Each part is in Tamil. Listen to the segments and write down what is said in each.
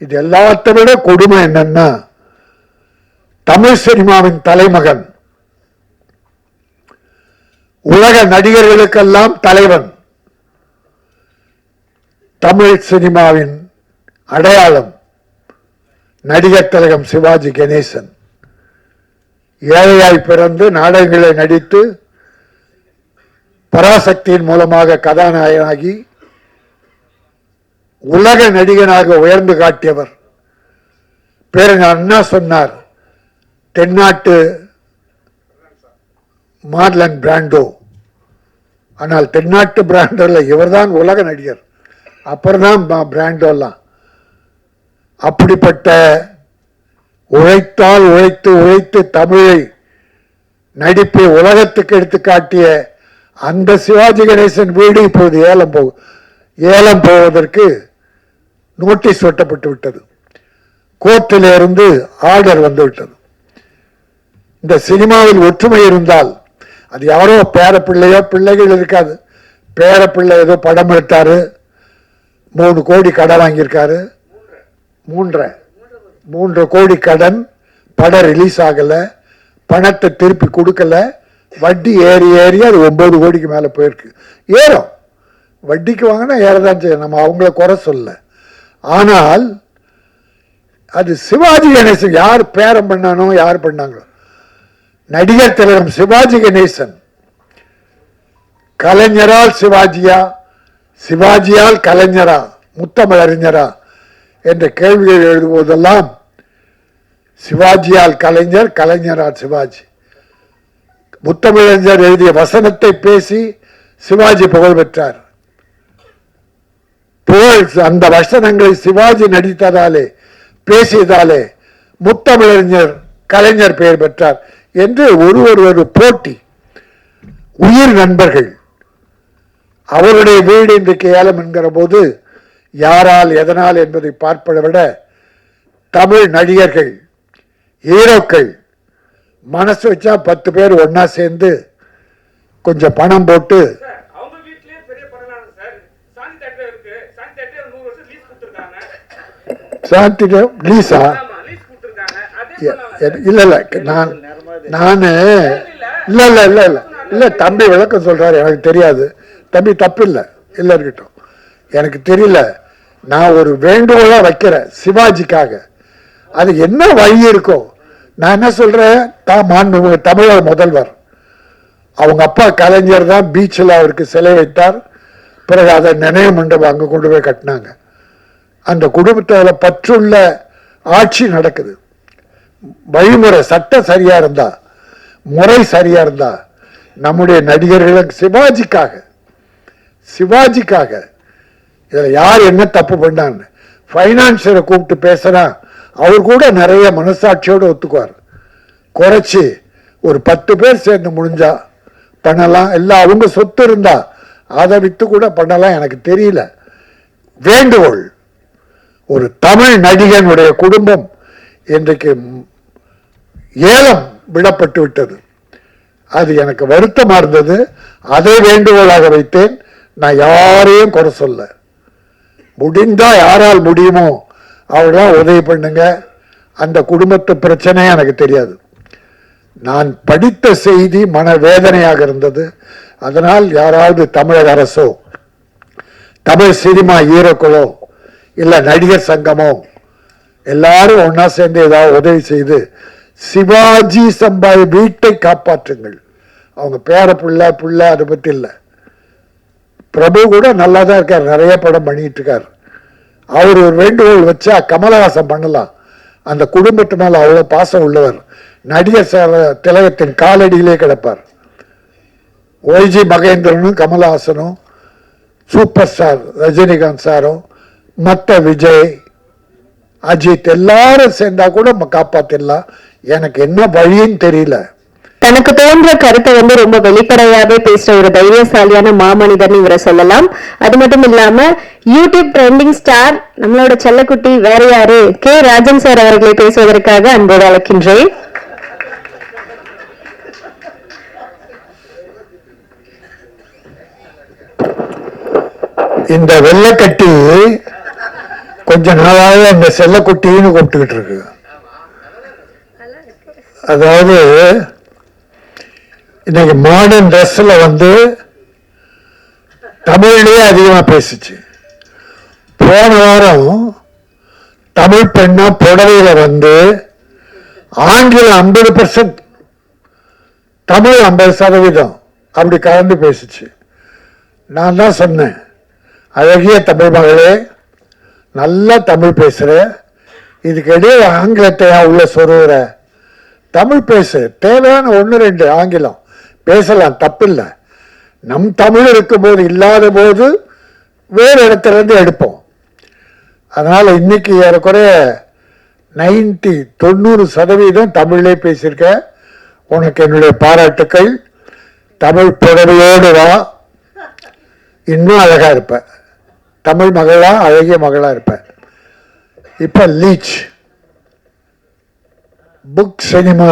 இது எல்லாத்த விட கொடுமை என்னன்னா தமிழ் சினிமாவின் தலைமகன் உலக நடிகர்களுக்கெல்லாம் தலைவன் தமிழ் சினிமாவின் அடையாளம் நடிகர் திலகம் சிவாஜி கணேசன். ஏழையாய் பிறந்து நாடகங்களை நடித்து பராசக்தியின் மூலமாக கதாநாயகனாகி உலக நடிகனாக உயர்ந்து காட்டியவர். பேரன் அண்ணா சொன்னார்? தென்னாட்டு மார்லன் பிராண்டோ. ஆனால் தென்னாட்டு பிராண்டோல இவர்தான் உலக நடிகர். அப்புறம் தான் பிராண்டோலாம் அப்படிப்பட்ட உழைத்தால் உழைத்து உழைத்து தமிழை நடிப்பை உலகத்துக்கு எடுத்து காட்டிய அந்த சிவாஜி கணேசன் வீடு இப்போது ஏலம் போ ஏலம் போவதற்கு நோட்டீஸ் ஒட்டப்பட்டு விட்டது. கோர்ட்டில் இருந்து ஆர்டர் வந்து விட்டது. இந்த சினிமாவில் ஒற்றுமை இருந்தால் அது யாரோ பேர பிள்ளையோ பிள்ளைகள் இருக்காது. பேர பிள்ளை ஏதோ படம் எடுத்தாரு. மூணு கோடி கடன் வாங்கியிருக்காரு. மூன்றரை. மூன்று கோடி கடன் படம் ரிலீஸ் ஆகலை. பணத்தை திருப்பி கொடுக்கல. வட்டி ஏறி ஏறி அது ஒம்பது கோடிக்கு மேலே போயிருக்கு. ஏறும். வட்டிக்கு வாங்கினா ஏறதான் செய்யும். நம்ம அவங்கள குறை சொல்லலை. ஆனால் அது சிவாஜி கணேசன் யார் பேரம் பண்ணானோ யார் பண்ணாங்களோ. நடிகர் திலகம் சிவாஜி கணேசன். கலைஞரால் சிவாஜியா சிவாஜியால் கலைஞரா முத்தமிழறிஞரா என்ற கேள்விகள் எழுதுவதெல்லாம் சிவாஜியால் கலைஞர் கலைஞரால் சிவாஜி. முத்தமிழறிஞர் எழுதிய வசனத்தை பேசி சிவாஜி புகழ் பெற்றார். புகழ் அந்த வசனங்களை சிவாஜி நடித்ததாலே பேசியதாலே முத்தமிழறிஞர் கலைஞர் பெயர் பெற்றார் என்று ஒரு ஒரு ஒரு போட்டி. உயிர் நண்பர்கள். அவருடைய வீடு இன்றைக்கு ஏலம் என்கிற போது யாரால் எதனால் என்பதை பார்ப்பதை விட தமிழ் நடிகர்கள் ஹீரோக்கள் மனசு வச்சா பத்து பேர் ஒன்னா சேர்ந்து கொஞ்சம் பணம் போட்டு சார் அவங்க வீட்லயே பெரிய படம் சார் சாந்தி தேட்டர் இருக்கு சாந்தி தேட்டர் நூறு வருஷம் லீஸ் ஆமா லீஸ் இல்ல இல்ல நான் நானு இல்ல இல்ல இல்ல இல்ல. இல்ல தம்பி விளக்கம் சொல்றாரு எனக்கு தெரியாது. தம்பி தப்பு இல்ல. இல்ல இருக்கட்டும். எனக்கு தெரியல. நான் ஒரு வேண்டுகோளா வைக்கிறேன் சிவாஜிக்காக. அது என்ன வழி இருக்கும் நான் என்ன சொல்றேன்? தான் மாண்புமிகு தமிழக முதல்வர். அவங்க அப்பா கலைஞர் தான் பீச்சில் அவருக்கு சிலை வைத்தார். பிறகு அதை நினைவு மண்டபம் அங்கே கொண்டு போய் கட்டினாங்க. அந்த குடும்பத்தில் பற்றுள்ள ஆட்சி நடக்குது. வழிமுறை சட்டம் சரியா இருந்தா முறை சரியா இருந்தா நம்முடைய நடிகர்களுக்கு சிவாஜிக்காக சிவாஜிக்காக இதில் யார் என்ன தப்பு பண்ணான்னு ஃபைனான்சியரை கூப்பிட்டு பேசுனா அவர் கூட நிறைய மனசாட்சியோடு ஒத்துக்குவார். குறைச்சி ஒரு பத்து பேர் சேர்ந்து முடிஞ்சா பண்ணலாம். இல்லை அவங்க சொத்து இருந்தா அதை விற்று கூட பண்ணலாம். எனக்கு தெரியல. வேண்டுகோள். ஒரு தமிழ் நடிகனுடைய குடும்பம் இன்றைக்கு ஏலம் விடப்பட்டு விட்டது. அது எனக்கு வருத்தமாக இருந்தது. அதை வேண்டுகோளாக வைத்தேன். நான் யாரையும் குறை சொல்ல. முடிந்தா யாரால் முடியுமோ அவர்தான் உதவி பண்ணுங்க. அந்த குடும்பத்து பிரச்சனையே எனக்கு தெரியாது. நான் படித்த செய்தி மனவேதனையாக இருந்தது. அதனால் யாராவது தமிழக அரசோ தமிழ் சினிமா ஹீரோக்களோ இல்லை நடிகர் சங்கமோ எல்லாரும் ஒன்றா சேர்ந்து ஏதாவது உதவி செய்து சிவாஜி சம்பாய் வீட்டை காப்பாற்றுங்கள். அவங்க பேர பிள்ளை பிள்ளை அதை பற்றி இல்லை. பிரபு கூட நல்லா தான் இருக்கார் நிறைய படம் பண்ணிட்டு இருக்கார். அவர் ஒரு வேண்டுகோள் வச்சா கமலஹாசன் பண்ணலாம். அந்த குடும்பத்து மேலே அவ்வளோ பாசம் உள்ளவர். நடிகர் சார திலகத்தின் காலடியிலே கிடப்பார். ஒய்ஜி மகேந்திரனும் கமலஹாசனும் சூப்பர் ஸ்டார் ரஜினிகாந்த் சாரும் மற்ற விஜய் அஜித் எல்லாரும் சேர்ந்தா கூட நம்ம காப்பாத்திடலாம். எனக்கு என்ன வழின்னு தெரியல. தனக்கு தோன்ற கருத்தை வந்து ரொம்ப வெளிப்படையாவே பேசுற ஒரு தைரியசாலியான மாமனிதர்னு இவரை சொல்லலாம். அது மட்டும் இல்லாம யூடியூப் ட்ரெண்டிங் ஸ்டார் நம்மளோட செல்லக்குட்டி வேற யாரு? கே. ராஜன் சார் அவர்களை பேசுவதற்காக அன்போடு அழைக்கின்றேன். இந்த வெள்ளக்கட்டி கொஞ்ச நாளாக அந்த செல்லக்குட்டின்னு கூப்பிட்டுக்கிட்டு இருக்கு அதாவது இன்னைக்கு மாடர்ன் ட்ரெஸ்ஸில் வந்து தமிழ்லேயே அதிகமாக பேசிச்சு. போன வாரம் தமிழ் பெண்ணா புடவையில் வந்து ஆங்கிலம் ஐம்பது பர்சன்ட் தமிழ் ஐம்பது சதவீதம் அப்படி கலந்து பேசிச்சு. நான் தான் சொன்னேன் அழகிய தமிழ் மகளே நல்லா தமிழ் பேசுகிற இதுக்கிடையே ஆங்கிலத்தை உள்ள சொருகிற. தமிழ் பேசு. தேவையான ஒன்று ரெண்டு ஆங்கிலம். பேசலாம் தப்பில்லை. நம் தமிழ் இருக்கும்போது இல்லாத போது வேறு இடத்துலேருந்து எடுப்போம். அதனால் இன்னைக்கு ஏறக்குறைய நைன்டி தொண்ணூறு சதவீதம் தமிழ்லே பேசியிருக்க. உனக்கு என்னுடைய பாராட்டுக்கள். தமிழ் புடவையோடு வா. இன்னும் அழகாக இருப்பேன் தமிழ் மகளாக அழகிய மகளாக இருப்பேன் இப்போ லீச். புக் சினிமா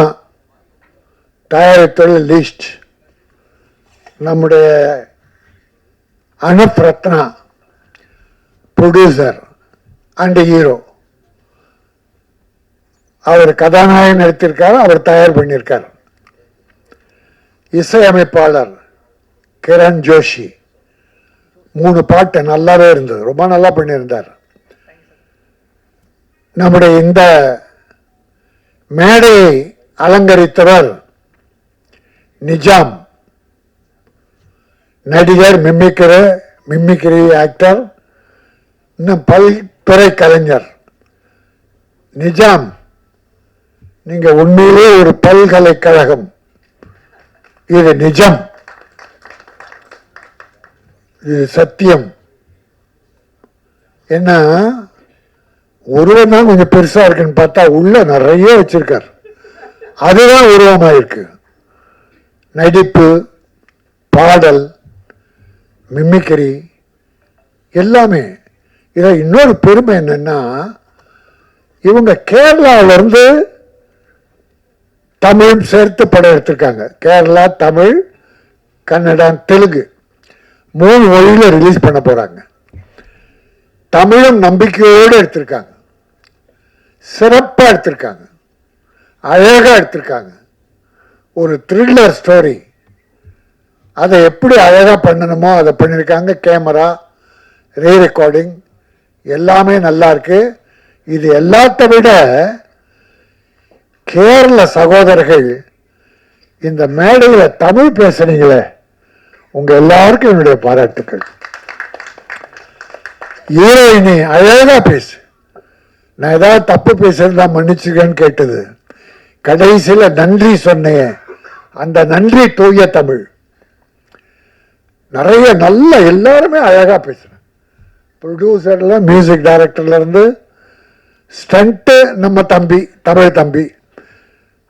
தயாரித்துள்ள லீஸ்ட் நம்முடைய Anup Ratna producer and hero அவர் கதாநாயகன் நடித்திருக்கார் அவர் தயார் பண்ணியிருக்கார். இசையமைப்பாளர் கிரண் ஜோஷி. மூணு பாட்டு நல்லாவே இருந்தது. ரொம்ப நல்லா பண்ணியிருந்தார். நம்முடைய இந்த மேடையை அலங்கரித்தவர் நிஜாம். நடிகர் மிம்மிக்கிற மிமிக்ரி ஆக்டர் இன்னும் பல்துறை கலைஞர். நிஜாம் நீங்கள் உண்மையிலே ஒரு பல்கலைக்கழகம். இது நிஜம். சத்தியம். என்ன உருவம் தான் கொஞ்சம் பெருசாக இருக்குன்னு பார்த்தா உள்ள நிறைய வச்சிருக்கார். அதுதான் உருவமாக இருக்கு நடிப்பு பாடல் மிம்மிக்கரி எல்லாமே. இதில் இன்னொரு பெருமை என்னென்னா இவங்க கேரளாவிலேருந்து தமிழும் சேர்த்து படம் எடுத்திருக்காங்க. கேரளா தமிழ் கன்னடா தெலுங்கு. மூணு மொழியில் ரிலீஸ் பண்ண போகிறாங்க தமிழும் நம்பிக்கையோடு எடுத்திருக்காங்க. சிறப்பாக எடுத்திருக்காங்க. அழகாக எடுத்திருக்காங்க. ஒரு த்ரில்லர் ஸ்டோரி அதை எப்படி அழகாக பண்ணணுமோ அதை பண்ணியிருக்காங்க. கேமரா ரீ ரெக்கார்டிங் எல்லாமே நல்லா இருக்கு. இது எல்லாத்த விட கேரள சகோதரர்கள் இந்த மேடையில் தமிழ் பேசுனீங்களே. உங்க எல்லாருக்கும் என்னுடைய பாராட்டுக்கள். ஹீரோயினி அழகா பேசு. நான் ஏதாவது தப்பு பேசுறதா மன்னிச்சுக்கன்னு கேட்டது. கடைசியில் நன்றி சொன்னேன். அந்த நன்றி தூய தமிழ். நிறைய நல்ல எல்லாருமே அழகா பேசுறேன். ப்ரொடியூசர்ல மியூசிக் டைரக்டர்ல இருந்து ஸ்டண்ட்டு நம்ம தம்பி தமிழ் தம்பி.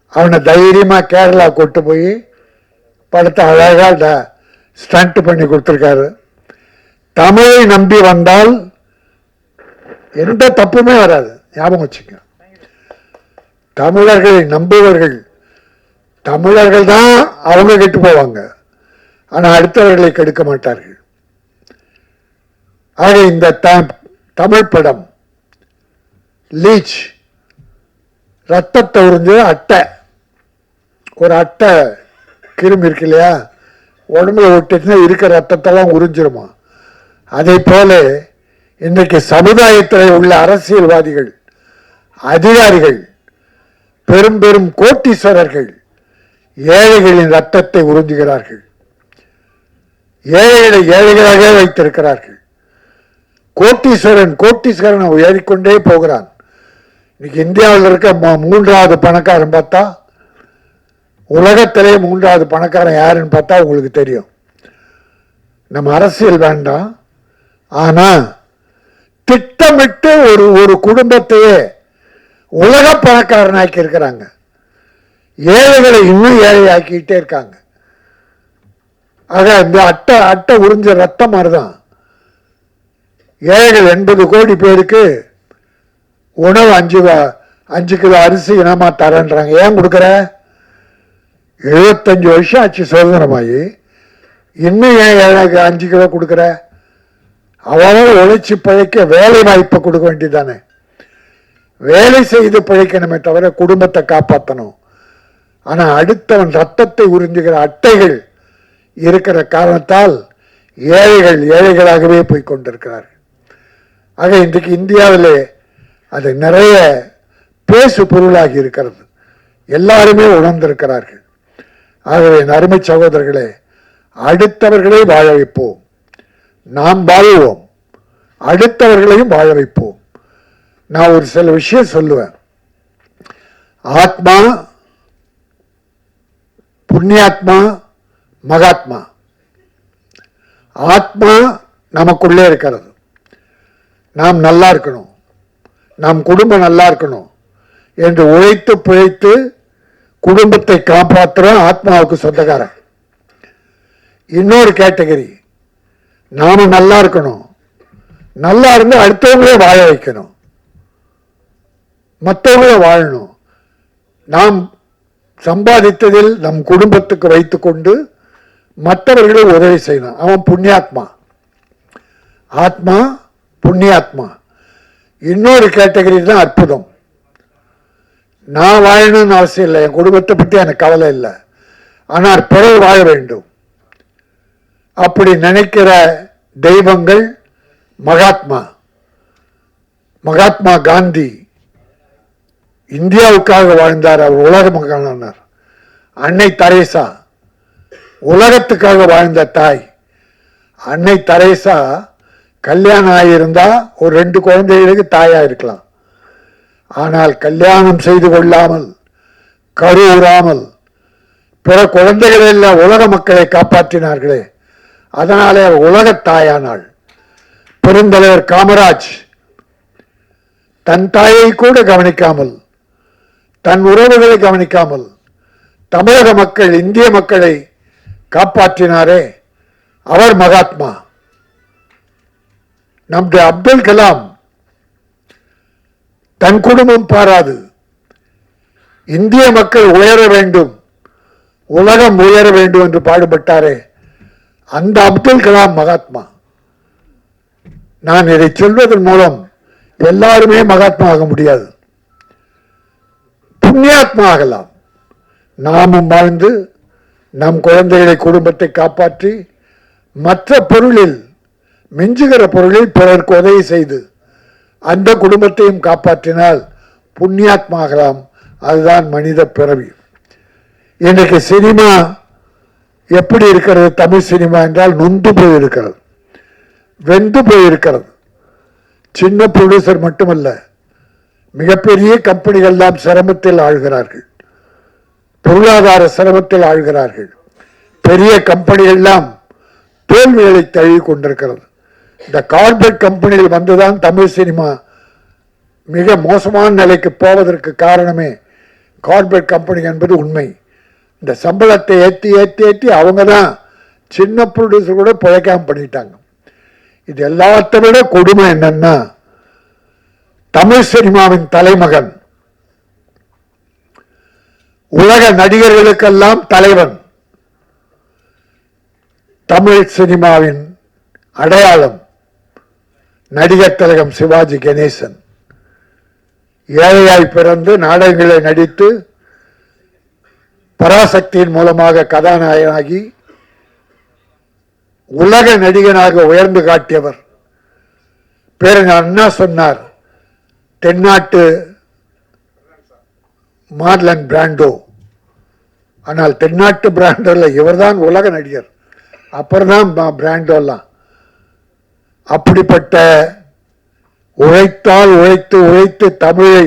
அவனை தைரியமாக கேரளா கொண்டு போய் படத்தை அழகாக ஸ்டண்ட் பண்ணி கொடுத்துருக்காரு. தமிழை நம்பி வந்தால் எந்த தப்புமே வராது. ஞாபகம் வச்சுக்க தமிழர்களை நம்புவர்கள் தமிழர்கள் தான் அவங்க கெட்டு போவாங்க. ஆனால் அடுத்தவர்களை கெடுக்க மாட்டார்கள். ஆக இந்த த- தமிழ் படம் லீச் ரத்தத்தை உறிஞ்சு அட்டை. ஒரு அட்டை கிருமி இருக்கு இல்லையா? உடம்புல ஒட்டிச்சுன்னா இருக்கிற ரத்தத்தெல்லாம் உறிஞ்சிருமா? அதே போல இன்றைக்கு சமுதாயத்தில் உள்ள அரசியல்வாதிகள் அதிகாரிகள் பெரும் பெரும் கோட்டீஸ்வரர்கள் ஏழைகளின் ரத்தத்தை உறிஞ்சுகிறார்கள். ஏழைகளை ஏழைகளாக வைத்திருக்கிறார்கள். கோட்டீஸ்வரன் கோட்டீஸ்வரன் உயரிக்கொண்டே போகிறான். இன்னைக்கு இந்தியாவில் இருக்க மூன்றாவது பணக்காரன் பார்த்தா உலகத்திலே மூன்றாவது பணக்காரன் யாருன்னு பார்த்தா உங்களுக்கு தெரியும். நம்ம அரசியல் வேண்டாம். ஆனால் திட்டமிட்டு ஒரு ஒரு குடும்பத்தையே உலக பணக்காரனாக்கி இருக்கிறாங்க. ஏழைகளை இன்னும் ஏழையாக்கிட்டே இருக்காங்க. ஆக இந்த அட்டை அட்டை உறிஞ்ச ரத்தம் மாதிரிதான். ஏழைகள் எண்பது கோடி பேருக்கு உணவு அஞ்சு அஞ்சு கிலோ அரிசி இனமாக தரேன்றாங்க. ஏன் கொடுக்குற? எழுபத்தஞ்சு வருஷம் ஆச்சு சுதந்திரமாகி இன்னும் ஏன் எனக்கு அஞ்சு கிலோ கொடுக்குற? அவன் உழைச்சி பிழைக்க வேலை வாய்ப்பை கொடுக்க வேண்டியதானே வேலை செய்து பிழைக்கணுமே தவிர குடும்பத்தை காப்பாற்றணும் ஆனால் அடுத்தவன் ரத்தத்தை உறிஞ்சுகிற அட்டைகள் இருக்கிற காரணத்தால் ஏழைகள் ஏழைகளாகவே போய்க்கொண்டிருக்கிறார்கள் ஆக இன்றைக்கு இந்தியாவிலே அது நிறைய பேசு பொருளாகி இருக்கிறது. எல்லாருமே உணர்ந்திருக்கிறார்கள். ஆகவே என் அருமை சகோதரர்களே அடுத்தவர்களை வாழ வைப்போம். நாம் வாழ்வோம். அடுத்தவர்களையும் வாழ வைப்போம். நான் ஒரு சில விஷயம் சொல்லுவேன். ஆத்மா புண்ணியாத்மா மகாத்மா. ஆத்மா நமக்குள்ளே இருக்கிறது. நாம் நல்லா இருக்கணும். நம் குடும்பம் நல்லா இருக்கணும் என்று உழைத்து பிழைத்து குடும்பத்தை காப்பாற்றுற ஆத்மாவுக்கு சொந்தக்காரன். இன்னொரு கேட்டகரி நாம நல்லா இருக்கணும். நல்லா இருந்து அடுத்தவங்களே வாழ வைக்கணும். மற்றவங்களே வாழணும். நாம் சம்பாதித்ததில் நம் குடும்பத்துக்கு வைத்துக்கொண்டு மற்றவர்களை உதவி செய்யணும். அவன் புண்ணியாத்மா. ஆத்மா புண்ணியாத்மா. இன்னொரு கேட்டகரி தான் அற்புதம். நான் வாழணும்னு அவசியம் இல்லை. என் குடும்பத்தை பற்றி எனக்கு கவலை இல்லை. ஆனால் பிறர் வாழ வேண்டும். அப்படி நினைக்கிற தெய்வங்கள் மகாத்மா. மகாத்மா காந்தி இந்தியாவுக்காக வாழ்ந்தார். அவர் உலக மகனானார். அன்னை தரேசா உலகத்துக்காக வாழ்ந்த தாய். அன்னை தரேசா கல்யாணம் ஆகியிருந்தா ஒரு ரெண்டு குழந்தைகளுக்கு தாயாக இருக்கலாம். ஆனால் கல்யாணம் செய்து கொள்ளாமல் கருவுறாமல் பிற குழந்தைகள் எல்லாம் உலக மக்களை காப்பாற்றினார்களே. அதனாலே அவர் உலகத் தாயானாள். பெருந்தலைவர் காமராஜ் தன் தாயை கூட கவனிக்காமல் தன் உறவுகளை கவனிக்காமல் தமிழக மக்கள் இந்திய மக்களை காப்பாற்றினாரே அவர் மகாத்மா. நம்முடைய அப்துல் கலாம் தன் குடும்பம் பாராது. இந்திய மக்கள் உயர வேண்டும். உலகம் உயர வேண்டும் என்று பாடுபட்டாரே. அந்த அப்துல் கலாம் மகாத்மா. நான் இதை சொல்வதன் மூலம் எல்லாருமே மகாத்மா ஆக முடியாது. புண்ணியாத்மா ஆகலாம். நாமும் வாழ்ந்து நம் குழந்தைகளை குடும்பத்தை காப்பாற்றி மற்ற பொருளில் மிஞ்சுகிற பொருளில் பிறருக்கு உதவி செய்து அந்த குடும்பத்தையும் காப்பாற்றினால் புண்ணியாத்மாகலாம். அதுதான் மனித பிறவி. இன்றைக்கு சினிமா எப்படி இருக்கிறது? தமிழ் சினிமா என்றால் நொந்து போயிருக்கிறது. வெந்து போயிருக்கிறது. சின்ன ப்ரொடியூசர் மட்டுமல்ல மிகப்பெரிய கம்பெனிகள் எல்லாம் சிரமத்தில் ஆழ்கிறார்கள். பொருளாதார சிரமத்தில் ஆழ்கிறார்கள். பெரிய கம்பெனிகள் எல்லாம் தோல்விகளை தழுவி கொண்டிருக்கிறது. இந்த கார்பரேட் கம்பெனியில் வந்துதான் தமிழ் சினிமா மிக மோசமான நிலைக்கு போவதற்கு காரணமே கார்பரேட் கம்பெனி என்பது உண்மை. இந்த சம்பளத்தை ஏற்றி ஏற்றி ஏற்றி அவங்க தான் சின்ன ப்ரொடியூசர் கூட பிழைக்காம பண்ணிட்டாங்க. இது எல்லாத்த விட கொடுமை என்னன்னா தமிழ் சினிமாவின் தலைமகன். உலக நடிகர்களுக்கெல்லாம் தலைவன். தமிழ் சினிமாவின் அடையாளம். நடிகர் திலகம் சிவாஜி கணேசன். ஏழையாய் பிறந்து நாடகங்களை நடித்து பராசக்தியின் மூலமாக கதாநாயகனாகி உலக நடிகனாக உயர்ந்து காட்டியவர். பேரன் அண்ணா சொன்னார் தென்னாட்டு மார்லன் பிராண்டோ. ஆனால் தென்னாட்டு பிராண்டோல இவர்தான் உலக நடிகர். அப்புறம் தான் பிராண்டோலாம் அப்படிப்பட்ட உழைத்தால் உழைத்து உழைத்து தமிழை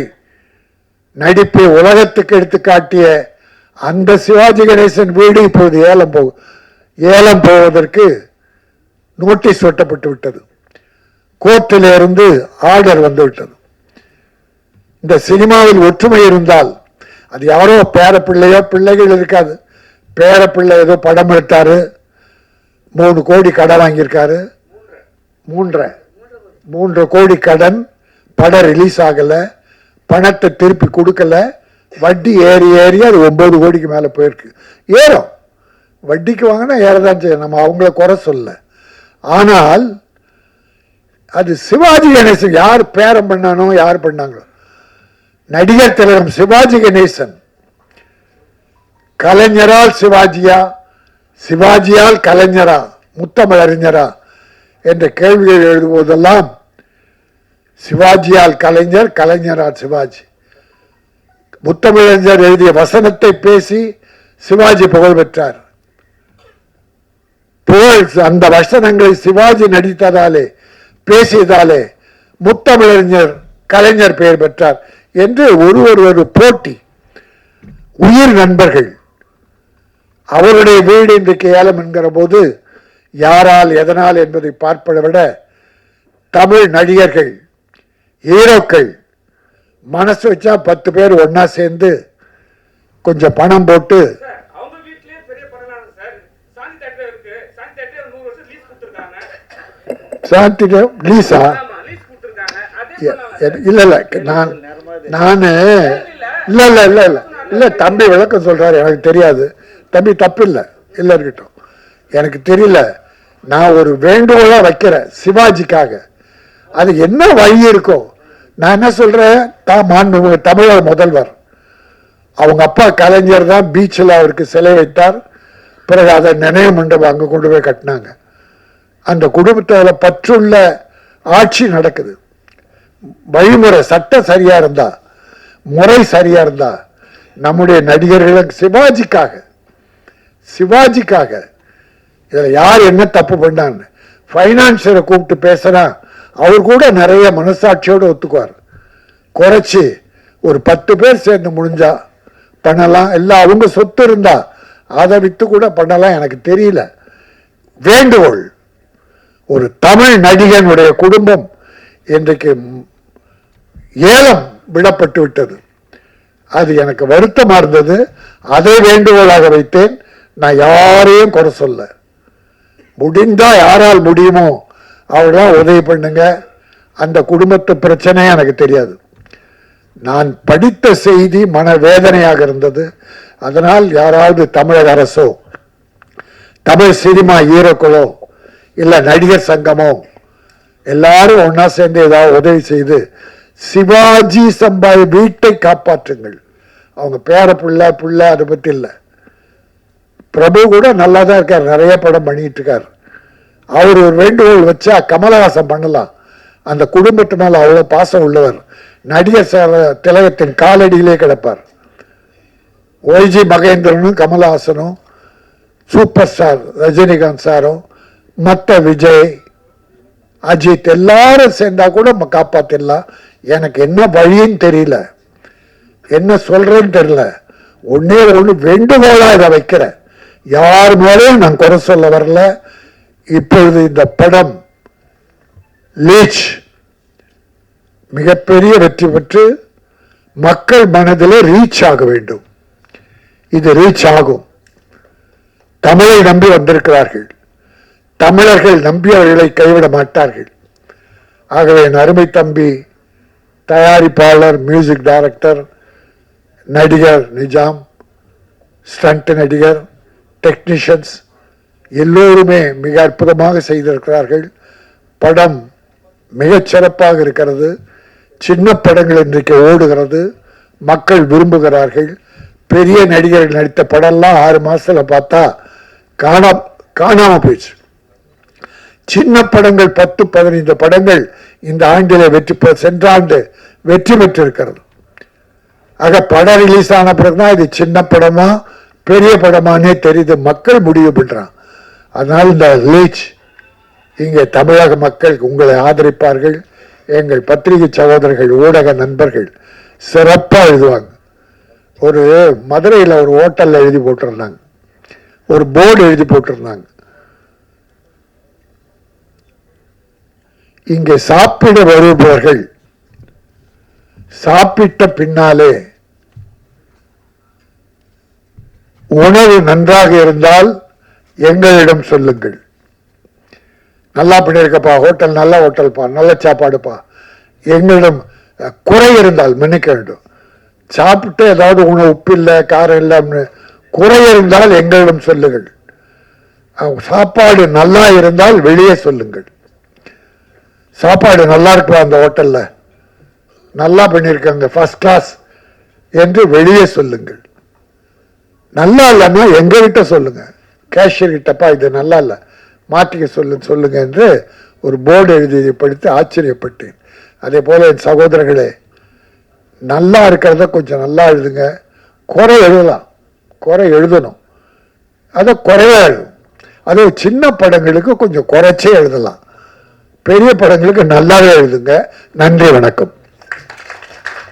நடிப்பை உலகத்துக்கு எடுத்து காட்டிய அந்த சிவாஜி கணேசன் வீடு இப்போது ஏலம் போ ஏலம் போவதற்கு நோட்டீஸ் ஒட்டப்பட்டு விட்டது. கோர்ட்டிலிருந்து ஆர்டர் வந்துவிட்டது இந்த சினிமாவில் ஒற்றுமை இருந்தால் அது யாரோ பேர பிள்ளையோ பிள்ளைகள் இருக்காது. பேர பிள்ளை ஏதோ படம் எடுத்தாரு. மூணு கோடி கடன் வாங்கியிருக்காரு. மூன்றரை. மூன்று கோடி கடன் படம் ரிலீஸ் ஆகலை பணத்தை திருப்பி கொடுக்கல வட்டி ஏறி ஏறி அது ஒம்பது கோடிக்கு மேலே போயிருக்கு. ஏறும். வட்டிக்கு வாங்கினா ஏறதான் செய்யும். நம்ம அவங்கள குறை சொல்ல ஆனால் அது சிவாஜி கணேசன் யார் பேரம் பண்ணானோ யார் பண்ணாங்களோ. நடிகர் திலகம் சிவாஜி கணேசன். கலைஞரால் சிவாஜியா? சிவாஜியால் கலைஞரா? முத்தமிழறிஞரா? என்ற கேள்விகள் எழுதுவதெல்லாம் சிவாஜியால் கலைஞர் கலைஞரால் சிவாஜி. முத்தமிழறிஞர் எழுதிய வசனத்தை பேசி சிவாஜி புகழ் பெற்றார். புகழ் அந்த வசனங்களை சிவாஜி நடித்ததாலே பேசியதாலே முத்தமிழறிஞர் கலைஞர் பெயர் பெற்றார் என்று ஒருவர் ஒரு போட்டி. உயிர் நண்பர்கள். அவருடைய வீடு இன்றைக்கு ஏலம் என்கிற போது யாரால் எதனால் என்பதை பார்ப்பதை விட தமிழ் நடிகர்கள் ஹீரோக்கள் மனசு வச்சா பத்து பேர் ஒண்ணா சேர்ந்து கொஞ்சம் பணம் போட்டு சாந்தி லீஸ் இல்ல இல்ல நான் நானு இல்ல இல்ல இல்ல. இல்ல இல்ல தம்பி விளக்கம் சொல்றாரு எனக்கு தெரியாது. தம்பி தப்பு இல்ல இல்ல இருக்கட்டும். எனக்கு தெரியல. நான் ஒரு வேண்டுகோளாக வைக்கிறேன் சிவாஜிக்காக. அது என்ன வழி இருக்கும் நான் என்ன சொல்கிறேன் தான் மாண்புமிகு தமிழக முதல்வர். அவங்க அப்பா கலைஞர் தான் பீச்சில் அவருக்கு சிலை வைத்தார். பிறகு அதை நினைவு மண்டபம் அங்கே கொண்டு போய் கட்டினாங்க. அந்த குடும்பத்தில் பற்றுள்ள ஆட்சி நடக்குது. வழிமுறை சட்டம் சரியாக இருந்தா முறை சரியாக இருந்தா நம்முடைய நடிகர்களுக்கு சிவாஜிக்காக சிவாஜிக்காக இதில் யார் என்ன தப்பு பண்ணான்னு ஃபைனான்சியரை கூப்பிட்டு பேசுனா அவர் கூட நிறைய மனசாட்சியோடு ஒத்துக்குவார். குறைச்சி ஒரு பத்து பேர் சேர்ந்து முடிஞ்சா பண்ணலாம். இல்லை அவங்க சொத்து இருந்தா அதை விற்று கூட பண்ணலாம். எனக்கு தெரியல. வேண்டுகோள். ஒரு தமிழ் நடிகனுடைய குடும்பம் இன்றைக்கு ஏலம் விடப்பட்டு விட்டது. அது எனக்கு வருத்தமாக இருந்தது. அதை வேண்டுகோளாக வைத்தேன். நான் யாரையும் குறை சொல்ல முடிந்தால் யாரால் முடியுமோ அவர்தான் உதவி பண்ணுங்க. அந்த குடும்பத்து பிரச்சனை எனக்கு தெரியாது. நான் படித்த செய்தி மனவேதனையாக இருந்தது. அதனால் யாராவது தமிழக அரசோ தமிழ் சினிமா ஹீரோக்களோ இல்லை நடிகர் சங்கமோ எல்லாரும் ஒன்றா சேர்ந்து ஏதாவது உதவி செய்து சிவாஜி சம்பாய் வீட்டை காப்பாற்றுங்கள். அவங்க பேர புள்ள புள்ள அதை பற்றி இல்லை. பிரபு கூட நல்லா தான் இருக்கார். நிறைய படம் பண்ணிட்டு இருக்கார் அவர் ஒரு வேண்டுகோள் வச்சா கமலஹாசன் பண்ணலாம். அந்த குடும்பத்து மேலே அவ்வளோ பாசம் உள்ளவர். நடிகர் சார திலகத்தின் காலடியிலே கிடப்பார். ஒய்ஜி மகேந்திரனும் கமலஹாசனும் சூப்பர் ஸ்டார் ரஜினிகாந்த் சாரும் மற்ற விஜய் அஜித் எல்லாரும் சேர்ந்தா கூட நம்ம காப்பாற்றிடலாம் எனக்கு என்ன வழின்னு தெரியல. என்ன சொல்கிறேன்னு தெரியல. ஒன்றே ஒன்று வேண்டுகோளாக இதை வைக்கிறேன். யார் மேலேயும் நான் குறை சொல்ல வரல. இப்பொழுது இந்த படம் லீச் மிகப்பெரிய வெற்றி பெற்று மக்கள் மனதில் ரீச் ஆக வேண்டும். இது ரீச் ஆகும். தமிழை நம்பி வந்திருக்கிறார்கள். தமிழர்கள் நம்பி அவர்களை கைவிட மாட்டார்கள். ஆகவே என் அருமை தம்பி தயாரிப்பாளர் மியூசிக் டைரக்டர் நடிகர் நிஜாம் ஸ்டண்ட் நடிகர் டெக்னீஷியன்ஸ் எல்லோருமே மிக அற்புதமாக செய்திருக்கிறார்கள். படம் மிகச்சிறப்பாக இருக்கிறது. சின்ன படங்கள் இன்றைக்கு ஓடுகிறது. மக்கள் விரும்புகிறார்கள். பெரிய நடிகர்கள் நடித்த படம்லாம் ஆறு மாதத்தில் பார்த்தா காணா காணாமல் போயிடுச்சு. சின்ன படங்கள் பத்து பதினைந்து படங்கள் இந்த ஆண்டிலே வெற்றி பெ- சென்ற ஆண்டு வெற்றி பெற்றிருக்கிறது. ஆக படம் ரிலீஸ் ஆன பிறகுதான் இது சின்ன படமாக பெரிய படமானே தெரியுது மக்கள் முடிவு பண்ணுறான் அதனால் இந்த லீச் இங்கே தமிழக மக்கள் உங்களை ஆதரிப்பார்கள். எங்கள் பத்திரிகை சகோதரர்கள் ஊடக நண்பர்கள் சிறப்பாக எழுதுவாங்க. ஒரு மதுரையில் ஒரு ஹோட்டலில் எழுதி போட்டிருந்தாங்க. ஒரு போர்டு எழுதி போட்டிருந்தாங்க. இங்கே சாப்பிட வருபவர்கள் சாப்பிட்ட பின்னாலே உணவு நன்றாக இருந்தால் எங்களிடம் சொல்லுங்கள். நல்லா பண்ணியிருக்கப்பா ஹோட்டல் நல்ல ஹோட்டல்ப்பா நல்ல சாப்பாடுப்பா. எங்களிடம் குறை இருந்தால் மன்னிக்க வேண்டும். சாப்பிட்டு ஏதாவது உணவு உப்பு இல்லை காரம் இல்லை குறை இருந்தால் எங்களிடம் சொல்லுங்கள். சாப்பாடு நல்லா இருந்தால் வெளியே சொல்லுங்கள். சாப்பாடு நல்லா இருக்குவா அந்த ஹோட்டலில்? நல்லா பண்ணியிருக்காங்க ஃபர்ஸ்ட் கிளாஸ் என்று வெளியே சொல்லுங்கள். நல்லா இல்லைன்னா எங்ககிட்ட சொல்லுங்கள் கேஷியர்கிட்டப்பா இது நல்லா இல்லை. மாற்றிக்க சொல்லு சொல்லுங்க என்று ஒரு போர்டு எழுதியதை படித்து ஆச்சரியப்பட்டேன். அதே போல் என் சகோதரர்களே நல்லா இருக்கிறத கொஞ்சம் நல்லா எழுதுங்க. குறை எழுதலாம். குறை எழுதணும். அதை குறையாக எழுதும். அது சின்ன படங்களுக்கு கொஞ்சம் குறைச்சே எழுதலாம். பெரிய படங்களுக்கு நல்லாவே எழுதுங்க. நன்றி வணக்கம்.